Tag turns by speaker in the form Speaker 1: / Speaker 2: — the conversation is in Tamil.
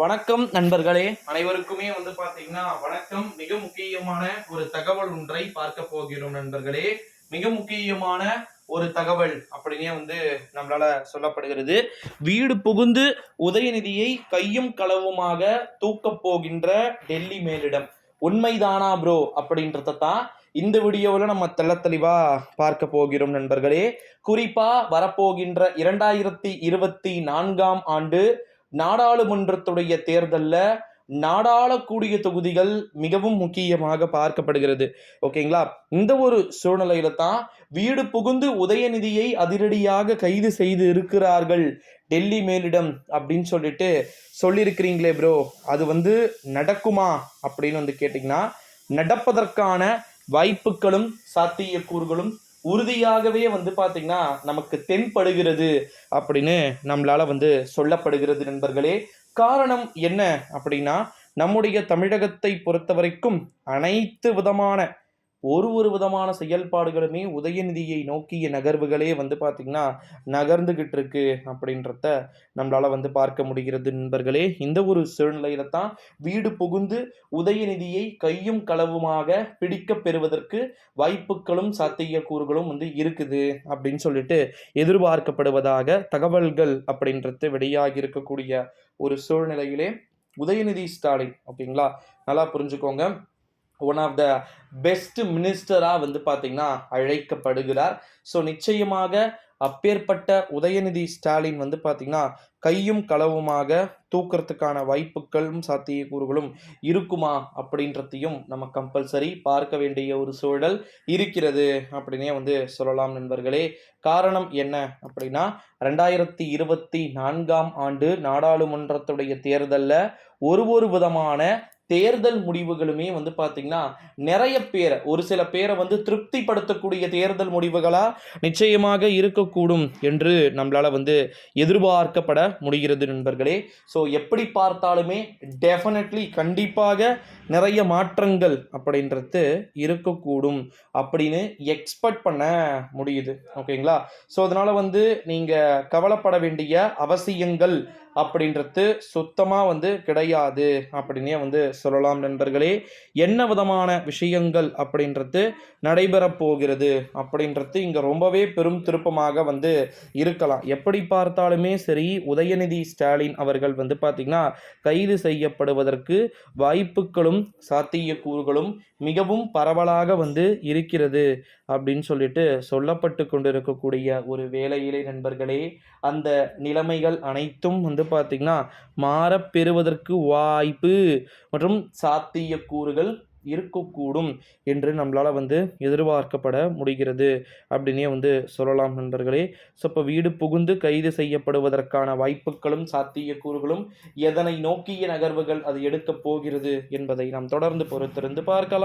Speaker 1: வணக்கம் நண்பர்களே. அனைவருக்குமே வந்து பாத்தீங்கன்னா வணக்கம். மிக முக்கியமான ஒரு தகவல் ஒன்றை பார்க்க போகிறோம் நண்பர்களே. மிக முக்கியமான ஒரு தகவல் அப்படின்னே வந்து நம்மளால சொல்லப்படுகிறது. வீடு புகுந்து உதயநிதியை கையும் களவுமாக தூக்கப் போகின்ற டெல்லி மேலிடம். உண்மைதானா ப்ரோ அப்படின்றத தான் இந்த வீடியோவில் நம்ம தெள்ள பார்க்க போகிறோம் நண்பர்களே. குறிப்பாக வரப்போகின்ற இரண்டாயிரத்தி இருபத்தி நான்காம் ஆண்டு நாடாளுமன்றத்துடைய தேர்தலில் நாடாளக்கூடிய தொகுதிகள் மிகவும் முக்கியமாக பார்க்கப்படுகிறது. ஓகேங்களா? இந்த ஒரு சூழ்நிலையில தான் வீடு புகுந்து உதயநிதியை அதிரடியாக கைது செய்து இருக்கிறார்கள் டெல்லி மேலிடம் அப்படின்னு சொல்லிட்டு சொல்லியிருக்கிறீங்களே ப்ரோ அது வந்து நடக்குமா அப்படின்னு வந்து கேட்டிங்கன்னா நடப்பதற்கான வாய்ப்புகளும் சாத்தியக்கூறுகளும் உறுதியாகவே வந்து பார்த்திங்கன்னா நமக்கு தென்படுகிறது. அப்படின்னு நம்மளால் வந்து சொல்லப்படுகிறது நண்பர்களே. காரணம் என்ன அப்படின்னா நம்முடைய தமிழகத்தை பொறுத்த வரைக்கும் அனைத்து விதமான ஒரு ஒரு விதமான செயல்பாடுகளுமே உதயநிதியை நோக்கிய நகர்வுகளே வந்து பார்த்திங்கன்னா நகர்ந்துகிட்டு இருக்கு அப்படின்றத நம்மளால் வந்து பார்க்க முடிகிறது நண்பர்களே. இந்த ஒரு சூழ்நிலையில தான் வீடு புகுந்து உதயநிதியை கையும் களவுமாக பிடிக்க பெறுவதற்கு வாய்ப்புகளும் சாத்தியக்கூறுகளும் வந்து இருக்குது அப்படின்னு சொல்லிட்டு எதிர்பார்க்கப்படுவதாக தகவல்கள் அப்படின்றது வெளியாகி இருக்கக்கூடிய ஒரு சூழ்நிலையிலே உதயநிதி ஸ்டாலின் ஓகேங்களா? நல்லா புரிஞ்சுக்கோங்க. ஒன் ஆஃப் த பெஸ்ட் மினிஸ்டராக வந்து பார்த்தீங்கன்னா அழைக்கப்படுகிறார். ஸோ நிச்சயமாக அப்பேற்பட்ட உதயநிதி ஸ்டாலின் வந்து பார்த்தீங்கன்னா கையும் களவுமாக தூக்கிறதுக்கான வாய்ப்புகளும் சாத்தியக்கூறுகளும் இருக்குமா அப்படின்றதையும் நம்ம கம்பல்சரி பார்க்க வேண்டிய ஒரு சூழல் இருக்கிறது அப்படின்னே வந்து சொல்லலாம் நண்பர்களே. காரணம் என்ன அப்படின்னா ரெண்டாயிரத்தி இருபத்தி நான்காம் ஆண்டு நாடாளுமன்றத்துடைய தேர்தலில் ஒரு ஒரு விதமான தேர்தல் முடிவுகளுமே வந்து பார்த்தீங்கன்னா நிறைய பேரை ஒரு சில பேரை வந்து திருப்திப்படுத்தக்கூடிய தேர்தல் முடிவுகளாக நிச்சயமாக இருக்கக்கூடும் என்று நம்மளால் வந்து எதிர்பார்க்கப்பட முடிகிறது நண்பர்களே. ஸோ எப்படி பார்த்தாலுமே டெஃபினெட்லி கண்டிப்பாக நிறைய மாற்றங்கள் அப்படின்றது இருக்கக்கூடும் அப்படின்னு எக்ஸ்பெக்ட் பண்ண முடியுது. ஓகேங்களா ஸோ அதனால் வந்து நீங்கள் கவலைப்பட வேண்டிய அவசியங்கள் அப்படின்றது சுத்தமாக வந்து கிடையாது அப்படின்னே வந்து சொல்லலாம் நண்பர்களே. என்ன விதமான விஷயங்கள் அப்படின்றது நடைபெறப் போகிறது அப்படின்றது இங்கே ரொம்பவே பெரும் திருப்பமாக வந்து இருக்கலாம். எப்படி பார்த்தாலுமே சரி உதயநிதி ஸ்டாலின் அவர்கள் வந்து பார்த்திங்கன்னா கைது செய்யப்படுவதற்கு வாய்ப்புகளும் சாத்தியக்கூறுகளும் மிகவும் பரவலாக வந்து இருக்கிறது அப்படின்னு சொல்லிட்டு சொல்லப்பட்டு கொண்டிருக்கக்கூடிய ஒரு வேலையிலே நண்பர்களே அந்த நிலைமைகள் அனைத்தும் வந்து பார்த்திங்கன்னா மாறப்பெறுவதற்கு வாய்ப்பு மற்றும் சாத்தியக்கூறுகள் இருக்கக்கூடும் என்று நம்மளால் வந்து எதிர்பார்க்கப்பட முடிகிறது அப்படின்னே வந்து சொல்லலாம் நண்பர்களே. ஸோ இப்போ வீடு புகுந்து கைது செய்யப்படுவதற்கான வாய்ப்புகளும் சாத்தியக்கூறுகளும் எதனை நோக்கிய நகர்வுகள் அது எடுக்கப் போகிறது என்பதை நாம் தொடர்ந்து பொறுத்திருந்து பார்க்கலாம்.